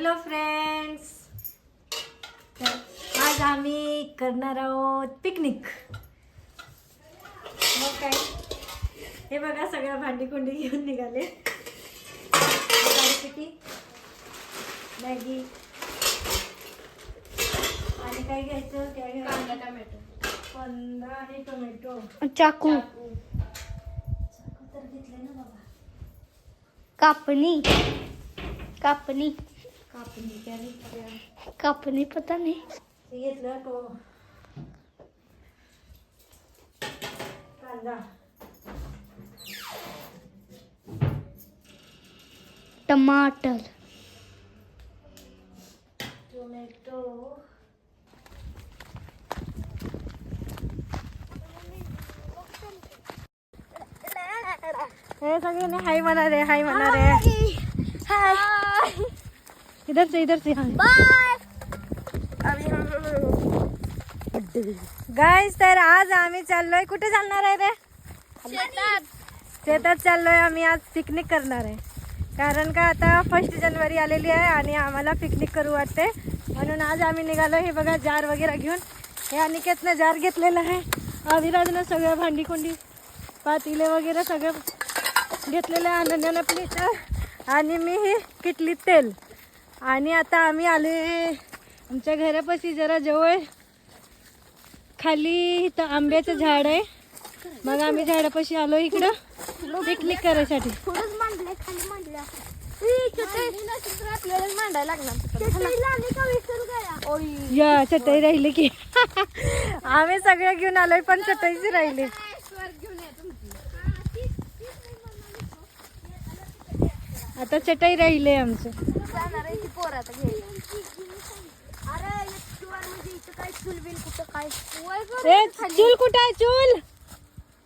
Hello friends तर आज आम्ही करणार आहोत पिकनिक मग काय हे बघा सगळ्या भांडी कुंडी घेऊन निघाले. पिठी मॅगी आणि काय घ्यायचं? काय घ्यायचं? टमॅटो. कांदा आणि टोमॅटो. चाकू. चाकू. तर घेतले ना बाबा. कापणी. कापणी. कापणी कापणी पता नाही. ते घेतलं तो. कांदा. टमाटर. टोमॅटो. हे सगळे हाय म्हणा रे हाय. म्हणा रे इधर से इधर से गाईज तर आज आम्ही चाललोय कुठे चालणार आहे रे? शेतात. चाललोय आम्ही आज पिकनिक करणार आहे. कारण का आता फर्स्ट जानेवारी आलेली आहे आणि आम्हाला पिकनिक करू वाटते. म्हणून आज आम्ही निघालो हे बघा जार वगैरे घेऊन. हे अनिकेतनं जार घेतलेलं आहे. अविराजनं सगळ्या भांडी कुंडी पातीले वगैरे सगळं घेतलेलं आहे अनन्यानं प्लेट आणि मी ही किटली तेल. आणि आता आम्ही आले आमच्या घरापाशी जरा जवळ. खाली इथं आंब्याचं झाड आहे. मग आम्ही झाडापाशी आलो इकडं. पिकनिक करायसाठी. आपल्याला मांडायला लागणार या चटई राहिली की. आम्ही सगळे घेऊन आलोय पण चटईची राहिली. आता चटई राहिली आमचं. जाणार आहे ती पोर आता घ्यायला. अरे म्हणजे इथं काय चूल बिल कुठं काय? ए, चूल कुठं आहे चूल?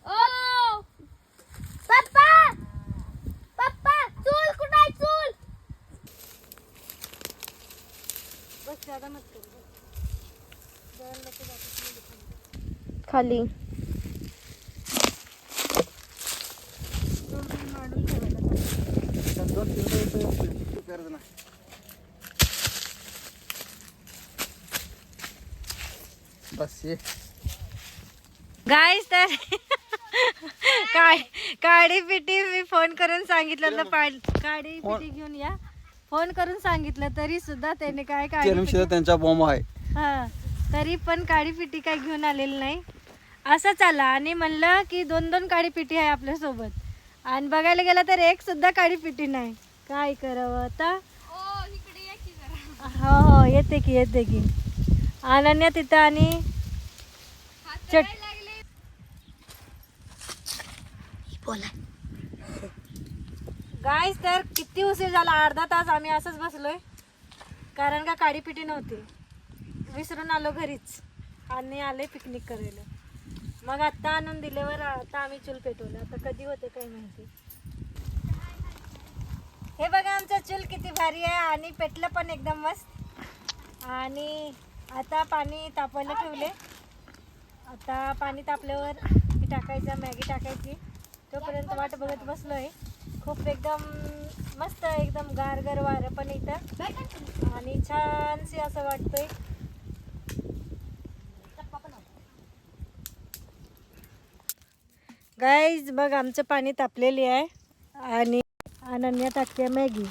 ओ! पप्पा! पप्पा चूल कुठं आहे चूल? खाली. बस ये. गाईस तर काय काडी पिटी मी फोन करून सांगितलं पा- काडी पिटी घेऊन या. फोन करून सांगितलं तरी सुद्धा त्याने काय पिटी- त्यांचा बॉम्ब आहे. हा तरी पण काडी पिटी काय घेऊन आलेली नाही. असंच आला आणि म्हणलं की दोन दोन काडी पिटी आहे आपल्यासोबत. आणि बघायला गेलं तर एक सुद्धा काडी पिटी नाही. काय करावं आता? हो हो येते की येते की. अनन्या तिथं आणि चट बोला. गाईस तर किती उशीर झाला? अर्धा तास आम्ही असंच बसलोय. कारण का काडी पिटी नव्हती. विसरून आलो घरीच. आणि आले पिकनिक करायला. मग आत्ता आणून दिल्यावर आता आम्ही चूल पेटवलं. आता कधी होते काय माहिती. हे बघा आमचा चूल किती भारी आहे आणि पेटलं पण एकदम मस्त. आणि आता पाणी तापवायला ठेवले आता पाणी तापल्यावर टाकायचं मॅगी टाकायची. तोपर्यंत वाट बघत बसलो आहे खूप एकदम मस्त एकदम गार गार वारं पण इथं. आणि छानशी असं वाटतंय. गाईज बघ आमचं पाणी तापलेली आहे. आणि अनन्या टाकते मॅगी.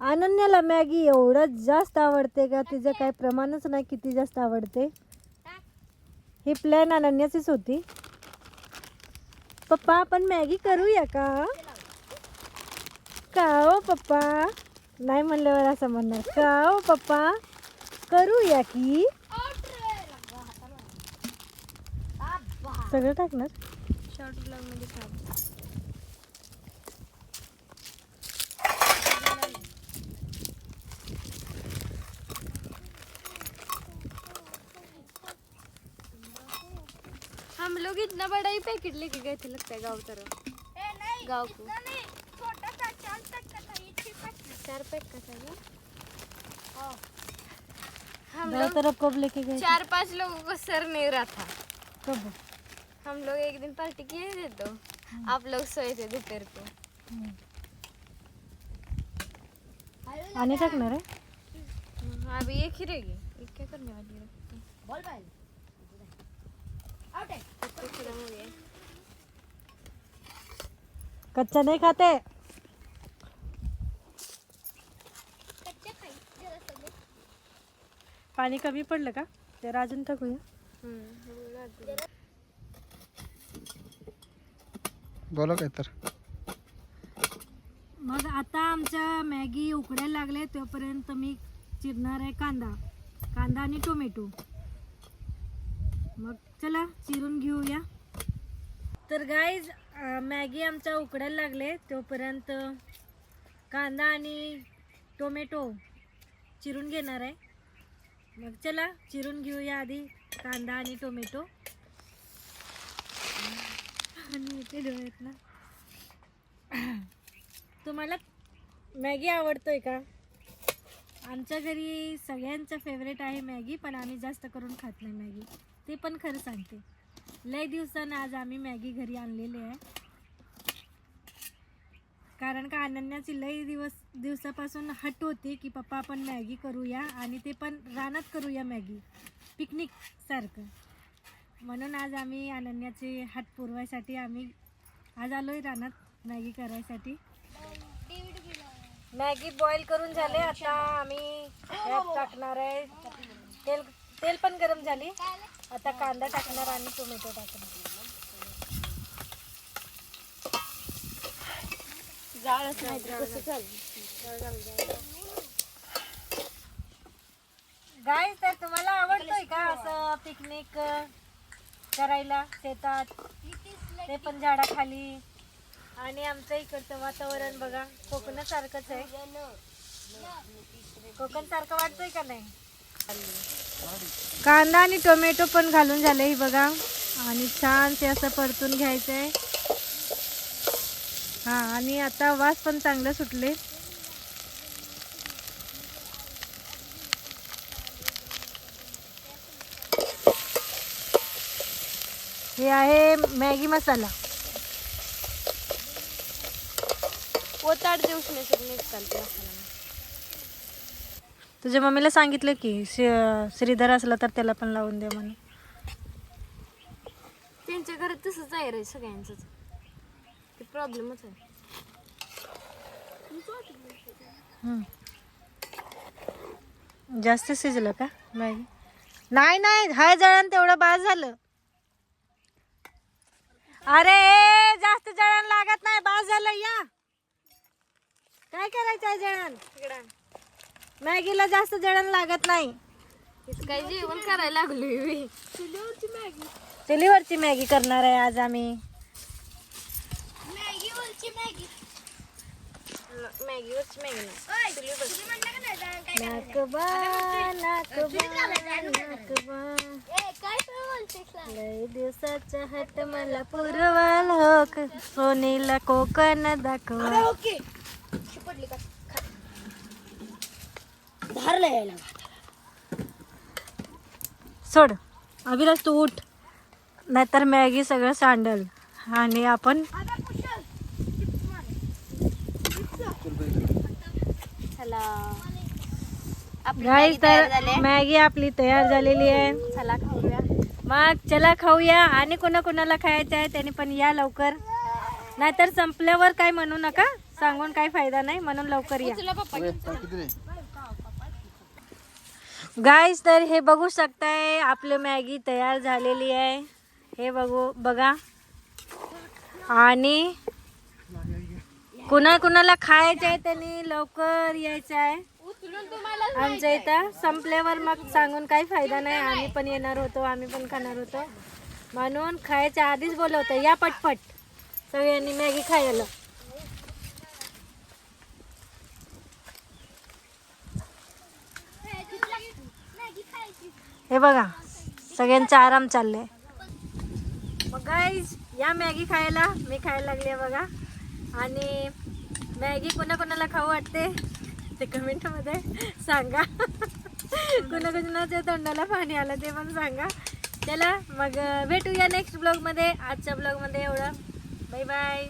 अनन्याला मॅगी एवढंच जास्त आवडते का? तिचं काही प्रमाणच नाही किती जास्त आवडते. ही प्लॅन अनन्याचीच होती. पप्पा आपण मॅगी करूया का? का ओ पप्पा? नाही म्हणल्यावर असं म्हणणार. का ओ पप्पा? करूया की? सगळं टाकणार? शॉर्ट ब्लॉग लोग इतना बड़ा ही पैकेट लेके गए थे लगता है गाँव तरफ़। गाँव को। चार पैक का था ये? हम लोग तरफ़ कब लेके गए चार पाँच लोगों को सर नहीं रहा था। कब? हम लोग एक दिन पार्टी किए थे तो आप लोग सोए थे दोपहर को। आणि टाकणार आहे अभी एक ही रहेगी। एक क्या करने वाली है? बॉल बैल आउट है। कच्चा नाही खाते? पाणी कमी पडलं का? तर अजून टाकूया बोला काय तर. मग आता आमच्या मॅगी उकडायला लागले तोपर्यंत मी चिरणार आहे कांदा. कांदा आणि टोमॅटो. मग चला चिरून घेऊया. तर गाईज मॅगी आमच्या उकडायला लागले. तोपर्यंत कांदा आणि टोमॅटो चिरून घेणार आहे. मग चला चिरून घेऊया आधी कांदा आणि टोमॅटो. आणि इथे डोळ्यात ना. तुम्हाला मॅगी आवडतोय का? आमच्या घरी सगळ्यांचं फेवरेट आहे मॅगी पण आम्ही जास्त करून खात नाही मॅगी. ते पण खरं सांगते. लय दिवसानं आज आम्ही मॅगी घरी आणलेली आहे. कारण का अनन्याची लई दिवस दिवसापासून हट होती की पप्पा आपण मॅगी करूया आणि ते पण रानात करूया मॅगी. पिकनिक सारखं. म्हणून आज आम्ही अनन्याचे हट पुरवायसाठी आम्ही आज आलोय रानात मॅगी करायसाठी. मॅगी बॉईल करून झाले. आता आम्ही टाकणार आहे. तेल तेल पण गरम झाली. आता कांदा टाकणार आणि टोमॅटो टाकणार. गाय तर तुम्हाला आवडतोय का असं पिकनिक करायला? शेतात? ते पण झाडाखाली. आणि आमचं इकडचं वातावरण बघा कोकणासारखंच आहे. कोकण सारखं वाटतंय का नाही? कांदा आणि टोमॅटो पण घालून झाले ही बघा. आणि छान ते असं परतून घ्यायचं. आहे हा आणि आता वास पण चांगलं सुटले. हे आहे मॅगी मसाला. ओताड देऊ शकले मसाला. तुझ्या मम्मीला सांगितलं की श्री- श्रीधर असला तर त्याला पण लावून दे म्हणून त्यांच्या घरात तसंच आहे रे सगळ्यांचंच. ते प्रॉब्लेमच आहे. हम्म. जास्त शिजलं का? मॅगी नाही नाही. हाय जळण तेवढं बास झालं. अरे ए, जास्त जळण लागत नाही. बास झालं या. काय करायचं आहे जळण? मॅगीला जास्त जळण लागत नाही. काय जेवण करायला लागलोय मी. चुलीवरची मॅगी. करणार आहे आज आम्ही. मॅगीवरची मॅगी. नाही. नाकबा नाकबा नाकबा लय दिवसाचा हट मला पुरवाल होक. सोनीला कोकण दाखवा. सोड. अभिलाष तू उठ. नाहीतर मॅगी सगळं सांडल. आणि आपण गाईस तर. मॅगी आपली तयार झालेली आहे. चला खाऊया. मग चला खाऊया. आणि कोणा कोणाला खायचं आहे त्याने पण या लवकर. नाहीतर संपल्यावर काय म्हणू नका. सांगून काही फायदा नाही. म्हणून लवकर या. गाईस तर हे बघू शकताय आपलं मॅगी तयार झालेली आहे. हे बघू बघा. आणि कुणा कुणाला खायचं आहे त्यांनी लवकर यायचं आहे. आमच्या इथं संपल्यावर मग सांगून काही फायदा नाही. आम्ही पण येणार होतो आम्ही पण खाणार होतो. म्हणून खायच्या आधीच बोलवतो या पटपट. सगळ्यांनी मॅगी खायला. हे बघा सगळ्यांचा आराम चाललाय मग गाईज या मॅगी खायला मी खायला लागले बघा. आणि मॅगी कोणा कोणाला खाऊ वाटते ते कमेंटमध्ये सांगा. कोणा कोणाच्या तोंडाला पाणी आलं ते पण सांगा. चला मग भेटूया नेक्स्ट ब्लॉगमध्ये आजच्या ब्लॉगमध्ये एवढं. Bye bye